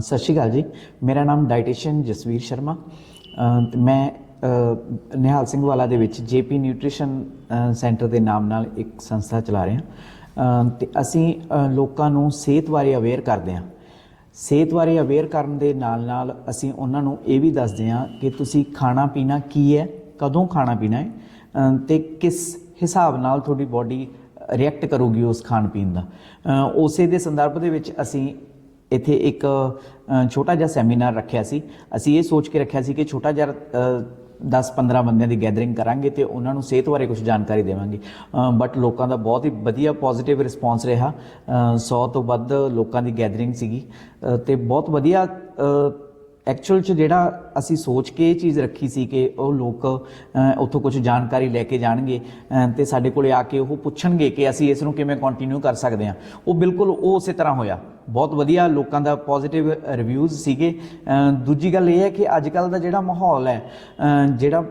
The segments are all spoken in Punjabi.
ਸਤਿ ਸ਼੍ਰੀ ਅਕਾਲ ਜੀ। ਮੇਰਾ ਨਾਮ ਡਾਈਟੀਸ਼ੀਅਨ ਜਸਵੀਰ ਸ਼ਰਮਾ। ਅ, ਮੈਂ ਨਿਹਾਲ ਸਿੰਘ ਵਾਲਾ ਦੇ ਵਿੱਚ ਜੇਪੀ ਨਿਊਟ੍ਰੀਸ਼ਨ ਅ, ਸੈਂਟਰ ਦੇ ਨਾਮ ਨਾਲ ਇੱਕ ਸੰਸਥਾ ਚਲਾ ਰਹੇ। ਹਾਂ ਤੇ ਅਸੀਂ ਲੋਕਾਂ ਨੂੰ ਸਿਹਤ ਬਾਰੇ ਅਵੇਅਰ ਕਰਦੇ ਹਾਂ। ਸਿਹਤ ਬਾਰੇ ਅਵੇਅਰ ਕਰਨ ਦੇ ਨਾਲ ਨਾਲ ਅਸੀਂ ਉਹਨਾਂ ਨੂੰ ਇਹ ਵੀ ਦੱਸਦੇ ਹਾਂ ਕਿ ਤੁਸੀਂ ਖਾਣਾ ਪੀਣਾ ਕੀ ਹੈ ਕਦੋਂ ਖਾਣਾ ਪੀਣਾ ਹੈ ਅ, ਤੇ ਕਿਸ ਹਿਸਾਬ ਨਾਲ ਤੁਹਾਡੀ ਬਾਡੀ ਰਿਐਕਟ ਕਰੂਗੀ ਉਸ ਖਾਣ ਪੀਣ ਦਾ। ਉਸੇ ਦੇ ਸੰਦਰਭ ਦੇ ਵਿੱਚ ਅਸੀਂ ਇੱਥੇ ਇੱਕ ਛੋਟਾ ਜਿਹਾ ਸੈਮੀਨਾਰ ਰੱਖਿਆ ਸੀ। ਅਸੀਂ ਇਹ ਸੋਚ ਕੇ ਰੱਖਿਆ ਸੀ ਕਿ ਛੋਟਾ ਜਿਹਾ 10-15 ਬੰਦਿਆਂ ਦੀ ਗੈਦਰਿੰਗ ਕਰਾਂਗੇ ਤੇ ਉਹਨਾਂ ਨੂੰ ਸਿਹਤ ਬਾਰੇ ਕੁਝ ਜਾਣਕਾਰੀ ਦੇਵਾਂਗੇ। ਬਟ ਲੋਕਾਂ ਦਾ ਬਹੁਤ ਹੀ ਵਧੀਆ ਪੋਜ਼ਿਟਿਵ ਰਿਸਪਾਂਸ ਰਿਹਾ। ਅ, 100 ਤੋਂ ਵੱਧ ਲੋਕਾਂ ਦੀ ਗੈਦਰਿੰਗ ਸੀਗੀ। ਅ, ਤੇ ਬਹੁਤ ਵਧੀਆ ਐਕਚੁਅਲ ਚ ਜਿਹੜਾ ਅਸੀਂ ਸੋਚ ਕੇ ਇਹ ਚੀਜ਼ ਰੱਖੀ ਸੀ ਕਿ ਉਹ ਲੋਕ ਉੱਥੋਂ ਕੁਝ ਜਾਣਕਾਰੀ ਲੈ ਕੇ ਜਾਣਗੇ ਅ, ਤੇ ਸਾਡੇ ਕੋਲੇ ਆ ਕੇ ਉਹ ਪੁੱਛਣਗੇ ਕਿ ਅਸੀਂ ਇਸ ਨੂੰ ਕਿਵੇਂ ਕੰਟੀਨਿਊ ਕਰ ਸਕਦੇ ਹਾਂ। ਉਹ ਬਿਲਕੁਲ ਉਹ ਉਸੇ ਤਰ੍ਹਾਂ ਹੋਇਆ। ਬਹੁਤ ਵਧੀਆ ਲੋਕਾਂ ਦਾ ਪੋਜ਼ਿਟਿਵ ਰਿਵਿਊਜ਼ ਸੀਗੇ। ਦੂਜੀ ਗੱਲ ਇਹ ਹੈ ਕਿ ਅੱਜ ਕੱਲ ਦਾ ਜਿਹੜਾ ਮਾਹੌਲ ਹੈ ਜਿਹੜਾ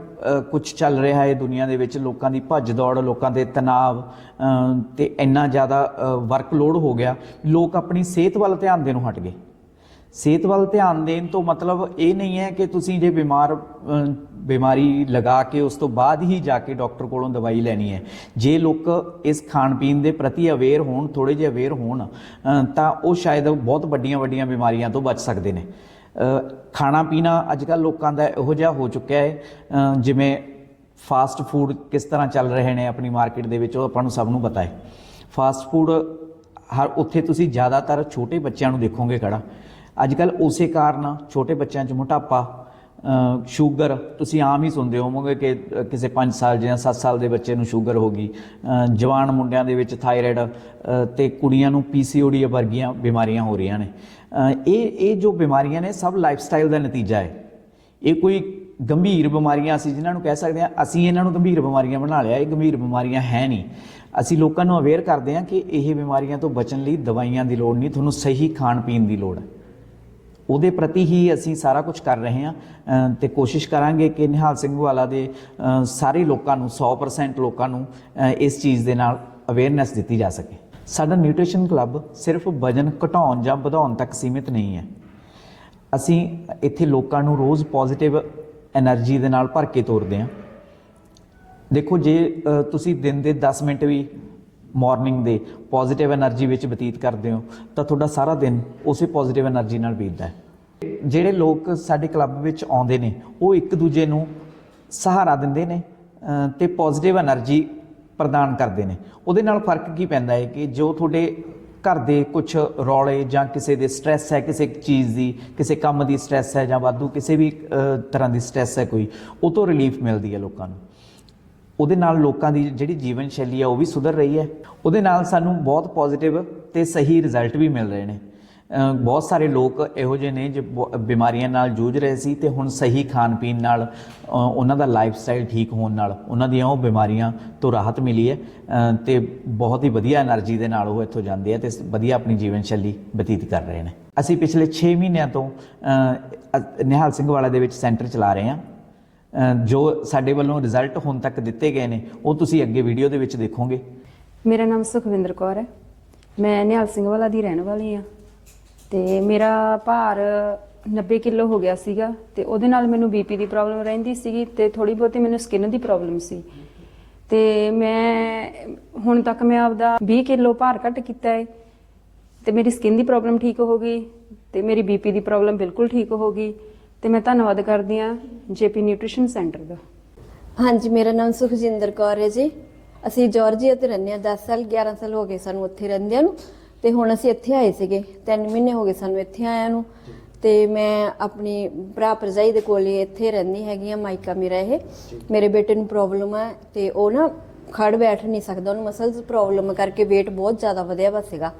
ਕੁਝ ਚੱਲ ਰਿਹਾ ਹੈ ਦੁਨੀਆ ਦੇ ਵਿੱਚ ਲੋਕਾਂ ਦੀ ਭੱਜ ਦੌੜ ਲੋਕਾਂ ਦੇ ਤਣਾਅ ਅ, ਤੇ ਇੰਨਾ ਜ਼ਿਆਦਾ ਵਰਕਲੋਡ ਹੋ ਗਿਆ ਲੋਕ ਆਪਣੀ ਸਿਹਤ ਵੱਲ ਧਿਆਨ ਦੇਣੋਂ ਹਟ ਗਏ। ਸਿਹਤ ਵੱਲ ਧਿਆਨ ਦੇਣ ਤੋਂ ਮਤਲਬ ਇਹ ਨਹੀਂ ਹੈ ਕਿ ਤੁਸੀਂ ਜੇ ਬਿਮਾਰ ਬਿਮਾਰੀ ਲਗਾ ਕੇ ਉਸ ਤੋਂ ਬਾਅਦ ਹੀ ਜਾ ਕੇ ਡਾਕਟਰ ਕੋਲੋਂ ਦਵਾਈ ਲੈਣੀ ਹੈ। ਜੇ ਲੋਕ ਇਸ ਖਾਣ ਪੀਣ ਦੇ ਪ੍ਰਤੀ ਅਵੇਅਰ ਹੋਣ ਥੋੜੇ ਜਿਹਾ ਅਵੇਅਰ ਹੋਣ ਤਾਂ ਉਹ ਸ਼ਾਇਦ ਬਹੁਤ ਵੱਡੀਆਂ ਵੱਡੀਆਂ ਬਿਮਾਰੀਆਂ ਤੋਂ ਬਚ ਸਕਦੇ ਨੇ। ਖਾਣਾ ਪੀਣਾ ਅੱਜ ਕੱਲ ਲੋਕਾਂ ਦਾ ਇਹੋ ਜਿਹਾ ਹੋ ਚੁੱਕਿਆ ਹੈ। ਜਿਵੇਂ ਫਾਸਟ ਫੂਡ ਕਿਸ ਤਰ੍ਹਾਂ ਚੱਲ ਰਹੇ ਨੇ ਆਪਣੀ ਮਾਰਕੀਟ ਦੇ ਵਿੱਚ, ਉਹ ਆਪਾਂ ਨੂੰ ਸਭ ਨੂੰ ਪਤਾ ਹੈ। ਫਾਸਟ ਫੂਡ ਹਰ, ਉੱਥੇ ਤੁਸੀਂ ਜ਼ਿਆਦਾਤਰ ਛੋਟੇ ਬੱਚਿਆਂ ਨੂੰ ਦੇਖੋਗੇ ਖੜਾ। ਅੱਜ ਕੱਲ ਉਸੇ ਕਾਰਨ ਛੋਟੇ ਬੱਚਿਆਂ 'ਚ ਮੋਟਾਪਾ ਸ਼ੂਗਰ ਤੁਸੀਂ ਆਮ ਹੀ ਸੁਣਦੇ ਹੋਵੋਗੇ ਕਿ ਕਿਸੇ 5 ਸਾਲ ਜਾਂ 7 ਸਾਲ ਦੇ ਬੱਚੇ ਨੂੰ ਸ਼ੂਗਰ ਹੋ ਗਈ ਜਵਾਨ ਮੁੰਡਿਆਂ ਦੇ ਵਿੱਚ ਥਾਇਰਾਇਡ ਅ, ਤੇ ਕੁੜੀਆਂ ਨੂੰ ਪੀਸੀਓਡੀ ਵਰਗੀਆਂ ਬਿਮਾਰੀਆਂ ਹੋ ਰਹੀਆਂ ਨੇ। ਇਹ ਇਹ ਜੋ ਬਿਮਾਰੀਆਂ ਨੇ ਸਭ ਲਾਈਫ ਸਟਾਈਲ ਦਾ ਨਤੀਜਾ ਹੈ। ਇਹ ਕੋਈ ਗੰਭੀਰ ਬਿਮਾਰੀਆਂ ਅਸੀਂ ਜਿਨ੍ਹਾਂ ਨੂੰ ਕਹਿ ਸਕਦੇ ਹਾਂ ਅਸੀਂ ਇਹਨਾਂ ਨੂੰ ਗੰਭੀਰ ਬਿਮਾਰੀਆਂ ਬਣਾ ਲਿਆ ਇਹ ਗੰਭੀਰ ਬਿਮਾਰੀਆਂ ਹੈ ਨਹੀਂ। ਅਸੀਂ ਲੋਕਾਂ ਨੂੰ ਅਵੇਅਰ ਕਰਦੇ ਹਾਂ ਕਿ ਇਹ ਬਿਮਾਰੀਆਂ ਤੋਂ ਬਚਣ ਲਈ ਦਵਾਈਆਂ ਦੀ ਲੋੜ ਨਹੀਂ ਤੁਹਾਨੂੰ ਸਹੀ ਖਾਣ ਪੀਣ ਦੀ ਲੋੜ ਹੈ। ਉਹਦੇ ਪ੍ਰਤੀ ਹੀ ਅਸੀਂ ਸਾਰਾ ਕੁਝ ਕਰ ਰਹੇ ਹਾਂ। ਤੇ ਕੋਸ਼ਿਸ਼ ਕਰਾਂਗੇ ਕਿ ਨਿਹਾਲ ਸਿੰਘ ਵਾਲਾ ਦੇ ਸਾਰੇ ਲੋਕਾਂ ਨੂੰ 100% ਲੋਕਾਂ ਨੂੰ ਇਸ ਚੀਜ਼ ਦੇ ਨਾਲ ਅਵੇਅਰਨੈਸ ਦਿੱਤੀ ਜਾ ਸਕੇ। ਸਾਡਾ ਨਿਊਟ੍ਰੀਸ਼ਨ ਕਲੱਬ ਸਿਰਫ ਵਜਨ ਘਟਾਉਣ ਜਾਂ ਵਧਾਉਣ ਤੱਕ ਸੀਮਿਤ ਨਹੀਂ ਹੈ। ਅਸੀਂ ਇੱਥੇ ਲੋਕਾਂ ਨੂੰ ਰੋਜ਼ ਪੋਜ਼ਿਟਿਵ એનર્ਜੀ ਦੇ ਨਾਲ ਭਰ ਕੇ ਤੋਰਦੇ ਹਾਂ। ਦੇਖੋ ਜੇ ਤੁਸੀਂ ਦਿਨ ਦੇ 10 ਮਿੰਟ ਵੀ ਮਾਰਨਿੰਗ ਦੇ ਪੋਜ਼ਿਟਿਵ એનર્ਜੀ ਵਿੱਚ ਬਤੀਤ ਕਰਦੇ ਹੋ, ਤਾਂ ਤੁਹਾਡਾ ਸਾਰਾ ਦਿਨ ਉਸੇ ਪੋਜ਼ਿਟਿਵ એનર્ਜੀ ਨਾਲ ਬੀਤਦਾ ਹੈ। ਜਿਹੜੇ ਲੋਕ ਸਾਡੇ ਕਲੱਬ ਵਿੱਚ ਆਉਂਦੇ ਨੇ, ਉਹ ਇੱਕ ਦੂਜੇ ਨੂੰ ਸਹਾਰਾ ਦਿੰਦੇ ਨੇ ਤੇ ਪੋਜ਼ਿਟਿਵ એનર્ਜੀ ਪ੍ਰਦਾਨ ਕਰਦੇ ਨੇ। ਉਹਦੇ ਨਾਲ ਫ਼ਰਕ ਕੀ ਪੈਂਦਾ ਹੈ ਕਿ ਜੋ ਤੁਹਾਡੇ ਘਰ ਦੇ ਕੁਝ ਰੌਲੇ ਜਾਂ ਕਿਸੇ ਦੇ ਸਟ्रेस ਹੈ, ਕਿਸੇ ਚੀਜ਼ ਦੀ, ਕਿਸੇ ਕੰਮ ਦੀ ਸਟ्रेस ਹੈ ਜਾਂ ਵਾਧੂ ਕਿਸੇ ਵੀ ਤਰ੍ਹਾਂ ਦੀ ਸਟ्रेस ਹੈ ਕੋਈ, ਉਹ ਤੋਂ ਰਿਲੀਫ ਮਿਲਦੀ ਹੈ ਲੋਕਾਂ ਨੂੰ। ਉਹਦੇ ਨਾਲ ਲੋਕਾਂ ਦੀ ਜਿਹੜੀ ਜੀਵਨ ਸ਼ੈਲੀ ਆ ਉਹ ਵੀ ਸੁਧਰ ਰਹੀ ਹੈ। ਉਹਦੇ ਨਾਲ ਸਾਨੂੰ ਬਹੁਤ ਪੋਜ਼ਿਟਿਵ ਤੇ ਸਹੀ ਰਿਜ਼ਲਟ ਵੀ ਮਿਲ ਰਹੇ ਨੇ। ਬਹੁਤ ਸਾਰੇ ਲੋਕ ਇਹੋ ਜਿਹੇ ਨੇ ਜੋ ਬਿਮਾਰੀਆਂ ਨਾਲ ਜੂਝ ਰਹੇ ਸੀ ਤੇ ਹੁਣ ਸਹੀ ਖਾਣ ਪੀਣ ਨਾਲ ਉਹਨਾਂ ਦਾ ਲਾਈਫ ਸਟਾਈਲ ਠੀਕ ਹੋਣ ਨਾਲ ਉਹਨਾਂ ਦੀਆਂ ਉਹ ਬਿਮਾਰੀਆਂ ਤੋਂ ਰਾਹਤ ਮਿਲੀ ਹੈ। ਤੇ ਬਹੁਤ ਹੀ ਵਧੀਆ એનર્ਜੀ ਦੇ ਨਾਲ ਉਹ ਇੱਥੋਂ ਜਾਂਦੇ ਆ ਤੇ ਵਧੀਆ ਆਪਣੀ ਜੀਵਨ ਸ਼ੈਲੀ ਬਤੀਤ ਕਰ ਰਹੇ ਨੇ। ਅਸੀਂ ਪਿਛਲੇ 6 ਮਹੀਨਿਆਂ ਤੋਂ ਨਿਹਾਲ ਸਿੰਘ ਵਾਲਾ ਦੇ ਵਿੱਚ ਸੈਂਟਰ ਚਲਾ ਰਹੇ ਹਾਂ। ਜੋ ਸਾਡੇ ਵੱਲੋਂ ਰਿਜ਼ਲਟ ਹੁਣ ਤੱਕ ਦਿੱਤੇ ਗਏ ਨੇ, ਉਹ ਤੁਸੀਂ ਅੱਗੇ ਵੀਡੀਓ ਦੇ ਵਿੱਚ ਦੇਖੋਗੇ। ਮੇਰਾ ਨਾਮ ਸੁਖਵਿੰਦਰ ਕੌਰ ਹੈ। ਮੈਂ ਨਿਹਾਲ ਸਿੰਘ ਵਾਲਾ ਦੀ ਰਹਿਣ ਵਾਲੀ ਆ ਤੇ ਮੇਰਾ ਭਾਰ 90 ਕਿਲੋ ਹੋ ਗਿਆ ਸੀਗਾ ਤੇ ਉਹਦੇ ਨਾਲ ਮੈਨੂੰ ਬੀਪੀ ਦੀ ਪ੍ਰੋਬਲਮ ਰਹਿੰਦੀ ਸੀਗੀ ਤੇ ਥੋੜੀ ਬਹੁਤੀ ਮੈਨੂੰ ਸਕਿਨ ਦੀ ਪ੍ਰੋਬਲਮ ਸੀ। ਤੇ ਮੈਂ, ਹੁਣ ਤੱਕ ਮੈਂ ਆਪਦਾ 20 ਕਿਲੋ ਭਾਰ ਘੱਟ ਕੀਤਾ ਹੈ ਤੇ ਮੇਰੀ ਸਕਿਨ ਦੀ ਪ੍ਰੋਬਲਮ ਠੀਕ ਹੋ ਗਈ ਤੇ ਮੇਰੀ ਬੀਪੀ ਦੀ ਪ੍ਰੋਬਲਮ ਬਿਲਕੁਲ ਠੀਕ ਹੋ ਗਈ। ਤੇ ਮੈਂ ਧੰਨਵਾਦ ਕਰਦੀ ਆ ਜੇਪੀ ਨਿਊਟ੍ਰੀਸ਼ਨ ਸੈਂਟਰ ਦਾ। ਹਾਂਜੀ, ਮੇਰਾ ਨਾਮ ਸੁਖਜਿੰਦਰ ਕੌਰ ਹੈ ਜੀ। ਅਸੀਂ ਜਾਰਜੀਆ ਤੇ ਰਹਿੰਦੇ ਹਾਂ 10 ਸਾਲ 11 ਸਾਲ ਹੋ ਗਏ ਸਾਨੂੰ ਉੱਥੇ ਰਹਿੰਦਿਆਂ ਨੂੰ। ਤੇ ਹੁਣ ਅਸੀਂ ਇੱਥੇ ਆਏ ਸੀਗੇ 3 ਮਹੀਨੇ ਹੋ ਗਏ ਸਾਨੂੰ ਇੱਥੇ ਆਇਆਂ ਨੂੰ। ਤੇ ਮੈਂ ਆਪਣੀ ਭਰਾ ਭਰਜਾਈ ਦੇ ਕੋਲ ਹੀ ਇੱਥੇ ਰਹਿੰਦੀ ਹੈਗੀ ਆ ਮਾਈਕਾ ਮੇਰਾ ਇਹ। ਮੇਰੇ ਬੇਟੇ ਨੂੰ ਪ੍ਰੋਬਲਮ ਹੈ ਤੇ ਉਹ ਨਾ ਖੜ ਬੈਠ ਨਹੀਂ ਸਕਦਾ, ਉਹਨੂੰ ਮਸਲਸ ਪ੍ਰੋਬਲਮ ਕਰਕੇ weight ਬਹੁਤ ਜ਼ਿਆਦਾ ਵਧਿਆ ਵਾ ਸੀਗਾ।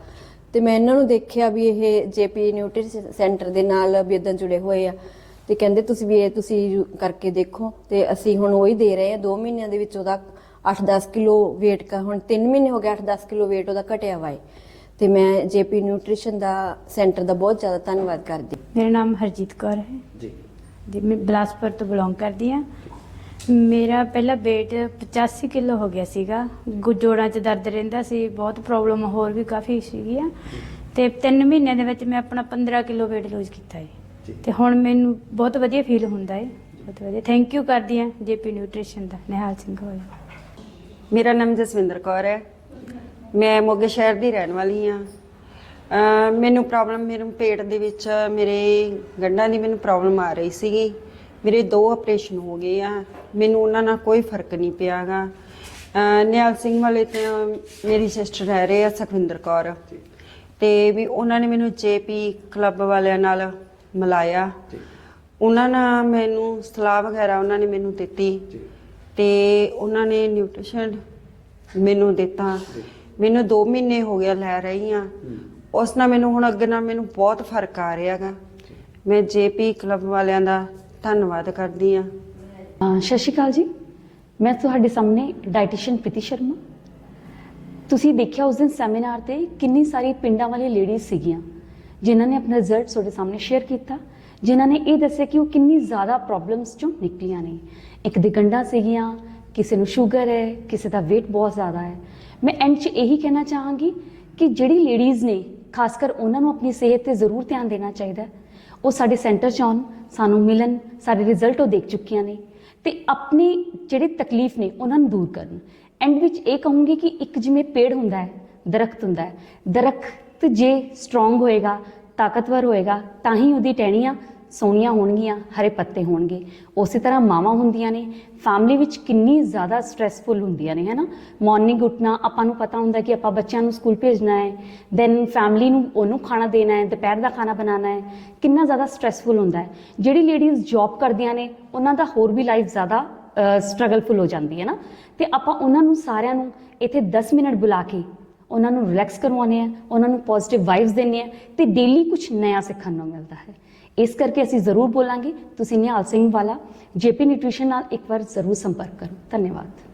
ਤੇ ਮੈਂ ਇਹਨਾਂ ਨੂੰ ਦੇਖਿਆ ਵੀ ਇਹ ਜੇਪੀ ਨਿਊਟ੍ਰੀਸ਼ਨ ਸੈਂਟਰ ਦੇ ਨਾਲ ਵੀ ਇਦਾਂ ਜੁੜੇ ਹੋਏ ਆ। ਤੇ ਕਹਿੰਦੇ ਤੁਸੀਂ ਵੀ ਇਹ ਤੁਸੀਂ ਯੂ- ਕਰਕੇ ਦੇਖੋ ਤੇ ਅਸੀਂ ਹੁਣ ਉਹੀ ਦੇ ਰਹੇ ਹਾਂ 2 ਮਹੀਨਿਆਂ ਦੇ ਵਿੱਚ ਉਹਦਾ 8-10 ਕਿਲੋ weight ਕਾ ਹੁਣ 3 ਮਹੀਨੇ ਹੋ ਗਏ 8-10 ਕਿਲੋ weight ਉਹਦਾ ਘਟਿਆ ਵਾ ਹੈ ਤੇ ਮੈਂ ਜੇਪੀ ਨਿਊਟ੍ਰੀਸ਼ਨ ਦਾ ਸੈਂਟਰ ਦਾ ਬਹੁਤ ਜ਼ਿਆਦਾ ਧੰਨਵਾਦ ਕਰਦੀ। ਮੇਰਾ ਨਾਮ ਹਰਜੀਤ ਕੌਰ ਹੈ। ਜੀ। ਜੀ ਮੈਂ ਬਿਲਾਸਪੁਰ ਤੋਂ ਬਿਲੋਂਗ ਕਰਦੀ ਹਾਂ। ਮੇਰਾ ਪਹਿਲਾ weight 85 ਕਿਲੋ ਹੋ ਗਿਆ ਸੀਗਾ। ਗੁ- ਜੋੜਾਂ 'ਚ ਦਰਦ ਰਹਿੰਦਾ ਸੀ ਬਹੁਤ ਪ੍ਰੋਬਲਮ ਹੋਰ ਵੀ ਕਾਫੀ ਸੀਗੀਆਂ। ਤੇ 3 ਮਹੀਨਿਆਂ ਦੇ ਵਿੱਚ ਮੈਂ ਆਪਣਾ 15 ਕਿਲੋ weight lose ਕੀਤਾ ਹੈ। ਤੇ ਹੁਣ ਮੈਨੂੰ ਬਹੁਤ ਵਧੀਆ ਫੀਲ ਹੁੰਦਾ ਹੈ ਬਹੁਤ ਵਧੀਆ। ਥੈਂਕ ਯੂ ਕਰਦੀ ਹਾਂ ਜੇਪੀ ਨਿਊਟ੍ਰੀਸ਼ਨ ਦਾ ਨਿਹਾਲ ਸਿੰਘ ਹੋਇਆ। ਮੇਰਾ ਨਾਮ ਜਸਵਿੰਦਰ ਕੌਰ ਹੈ। ਮੈਂ ਮੋਗੇ ਸ਼ਹਿਰ ਦੀ ਰਹਿਣ ਵਾਲੀ ਹਾਂ ਅਹ ਮੈਨੂੰ ਪ੍ਰੋਬਲਮ ਮੇਰੇ ਪੇਟ ਦੇ ਵਿੱਚ ਮੇਰੇ ਗੰਢਾਂ ਦੀ ਮੈਨੂੰ ਪ੍ਰੋਬਲਮ ਆ ਰਹੀ ਸੀਗੀ। ਮੇਰੇ ਦੋ ਆਪਰੇਸ਼ਨ ਹੋ ਗਏ ਆ। ਮੈਨੂੰ ਉਹਨਾਂ ਨਾਲ ਕੋਈ ਫ਼ਰਕ ਨਹੀਂ ਪਿਆਗਾ। ਨਿਹਾਲ ਸਿੰਘ ਵਾਲੇ ਤੇ ਮੇਰੀ ਸਿਸਟਰ ਰਹਿ ਰਹੇ ਆ ਸੁਖਵਿੰਦਰ ਕੌਰ। ਤੇ ਵੀ ਉਹਨਾਂ ਨੇ ਮੈਨੂੰ ਜੇਪੀ ਕਲੱਬ ਵਾਲਿਆਂ ਨਾਲ ਮਿਲਾਇਆ। ਉਹਨਾਂ ਨਾਲ ਮੈਨੂੰ ਸਲਾਹ ਵਗੈਰਾ ਉਹਨਾਂ ਨੇ ਮੈਨੂੰ ਦਿੱਤੀ ਤੇ ਉਹਨਾਂ ਨੇ ਨਿਊਟ੍ਰੀਸ਼ਨ ਮੈਨੂੰ ਦਿੱਤਾ। ਮੈਨੂੰ 2 ਮਹੀਨੇ ਹੋ ਗਿਆ ਲੈ ਰਹੀ ਆ ਉਸ ਨਾਲ ਮੈਨੂੰ ਹੁਣ ਅੱਗੇ ਨਾਲ ਮੈਨੂੰ ਬਹੁਤ ਫ਼ਰਕ ਆ ਰਿਹਾਗਾ ਮੈਂ ਜੇਪੀ ਕਲੱਬ ਵਾਲਿਆਂ ਦਾ ਧੰਨਵਾਦ ਕਰਦੀ ਆ ਅਹ ਸਤਿ ਸ਼੍ਰੀ ਅਕਾਲ ਜੀ। ਮੈਂ ਤੁਹਾਡੇ ਸਾਹਮਣੇ ਡਾਈਟੀਸ਼ੀਅਨ ਪ੍ਰੀਤੀ ਸ਼ਰਮਾ। ਤੁਸੀਂ ਦੇਖਿਆ ਉਸ ਦਿਨ ਸੈਮੀਨਾਰ ਤੇ ਕਿੰਨੀ ਸਾਰੀ ਪਿੰਡਾਂ ਵਾਲੀ ਲੇਡੀਜ਼ ਸੀਗੀਆਂ। ਜਿਨ੍ਹਾਂ ਨੇ ਆਪਣਾ ਰਿਜ਼ਲਟ ਤੁਹਾਡੇ ਸਾਹਮਣੇ ਸ਼ੇਅਰ ਕੀਤਾ, ਜਿਨ੍ਹਾਂ ਨੇ ਇਹ ਦੱਸਿਆ ਕਿ ਉਹ ਕਿੰਨੀ ਜ਼ਿਆਦਾ ਪ੍ਰੋਬਲਮਸ ਚੋਂ ਨਿਕਲੀਆਂ ਨੇ। ਇੱਕ ਦੇ ਗੰਢਾਂ ਸੀਗੀਆਂ, ਕਿਸੇ ਨੂੰ ਸ਼ੂਗਰ ਹੈ, ਕਿਸੇ ਦਾ weight ਬਹੁਤ ਜ਼ਿਆਦਾ ਹੈ। ਮੈਂ ਐਂਡ 'ਚ ਇਹੀ ਕਹਿਣਾ ਚਾਹਾਂਗੀ ਕਿ ਜਿਹੜੀ ਲੇਡੀਜ਼ ਨੇ ਖਾਸ ਕਰ ਉਹਨਾਂ ਨੂੰ ਆਪਣੀ ਸਿਹਤ ਤੇ ਜ਼ਰੂਰ ਧਿਆਨ ਦੇਣਾ ਚਾਹੀਦਾ ਉਹ ਸਾਡੇ ਸੈਂਟਰ 'ਚ ਆਉਣ, ਸਾਨੂੰ ਮਿਲਣ, ਸਾਡੇ ਰਿਜ਼ਲਟ ਉਹ ਦੇਖ ਚੁੱਕੀਆਂ ਨੇ। ਤੇ ਆਪਣੀ ਜਿਹੜੇ ਤਕਲੀਫ ਨੇ, ਉਹਨਾਂ ਨੂੰ ਦੂਰ ਕਰਨ। ਐਂਡ ਵਿੱਚ ਇਹ ਕਹੂੰਗੀ ਕਿ ਇੱਕ ਜਿਵੇਂ ਪੇੜ ਹੁੰਦਾ ਹੈ, ਦਰਖਤ ਹੁੰਦਾ ਹੈ, ਦਰਖਤ ਜੇ ਸਟਰੋਂਗ ਹੋਏਗਾ, ਤਾਕਤਵਰ ਹੋਏਗਾ, ਤਾਂ ਹੀ ਉਹਦੀ ਟਹਿਣੀਆਂ ਸੋਹਣੀਆਂ ਹੋਣਗੀਆਂ, ਹਰੇ ਪੱਤੇ ਹੋਣਗੇ। ਉਸੇ ਤਰ੍ਹਾਂ ਮਾਵਾਂ ਹੁੰਦੀਆਂ ਨੇ ਫੈਮਿਲੀ ਵਿੱਚ ਕਿੰਨੀ ਜ਼ਿਆਦਾ ਸਟ੍ਰੈਸਫੁਲ ਹੁੰਦੀਆਂ ਨੇ, ਹੈਨਾ? ਮਾਰਨਿੰਗ ਉੱਠਣਾ, ਆਪਾਂ ਨੂੰ ਪਤਾ ਹੁੰਦਾ ਕਿ ਆਪਾਂ ਬੱਚਿਆਂ ਨੂੰ ਸਕੂਲ ਭੇਜਣਾ ਹੈ ਦੈਨ ਫੈਮਿਲੀ ਨੂੰ ਉਹਨੂੰ ਖਾਣਾ ਦੇਣਾ ਹੈ, ਦੁਪਹਿਰ ਦਾ ਖਾਣਾ ਬਣਾਉਣਾ ਹੈ, ਕਿੰਨਾ ਜ਼ਿਆਦਾ ਸਟ੍ਰੈਸਫੁਲ ਹੁੰਦਾ ਹੈ। ਜਿਹੜੀ ਲੇਡੀਜ਼ ਜੌਬ ਕਰਦੀਆਂ ਨੇ, ਉਹਨਾਂ ਦਾ ਹੋਰ ਵੀ ਲਾਈਫ ਜ਼ਿਆਦਾ ਸਟਰਗਲਫੁਲ ਹੋ ਜਾਂਦੀ ਹੈ ਨਾ? ਤੇ ਆਪਾਂ ਉਹਨਾਂ ਨੂੰ ਸਾਰਿਆਂ ਨੂੰ ਇੱਥੇ 10 ਮਿੰਟ ਬੁਲਾ ਕੇ ਉਹਨਾਂ ਨੂੰ ਰਿਲੈਕਸ ਕਰਵਾਉਂਦੇ ਆ ਉਹਨਾਂ ਨੂੰ ਪੋਜ਼ਿਟਿਵ ਵਾਈਬਸ ਦਿੰਦੇ ਆ ਤੇ ਡੇਲੀ ਕੁਝ ਨਵਾਂ ਸਿੱਖਣ ਨੂੰ ਮਿਲਦਾ ਹੈ। ਇਸ ਕਰਕੇ ਅਸੀਂ ਜ਼ਰੂਰ ਬੋਲਾਂਗੇ। ਤੁਸੀਂ ਨਿਹਾਲ ਸਿੰਘ ਵਾਲਾ, ਜੇਪੀ ਨਿਊਟ੍ਰੀਸ਼ਨ ਨਾਲ ਇੱਕ ਵਾਰ ਜ਼ਰੂਰ ਸੰਪਰਕ ਕਰੋ। ਧੰਨਵਾਦ।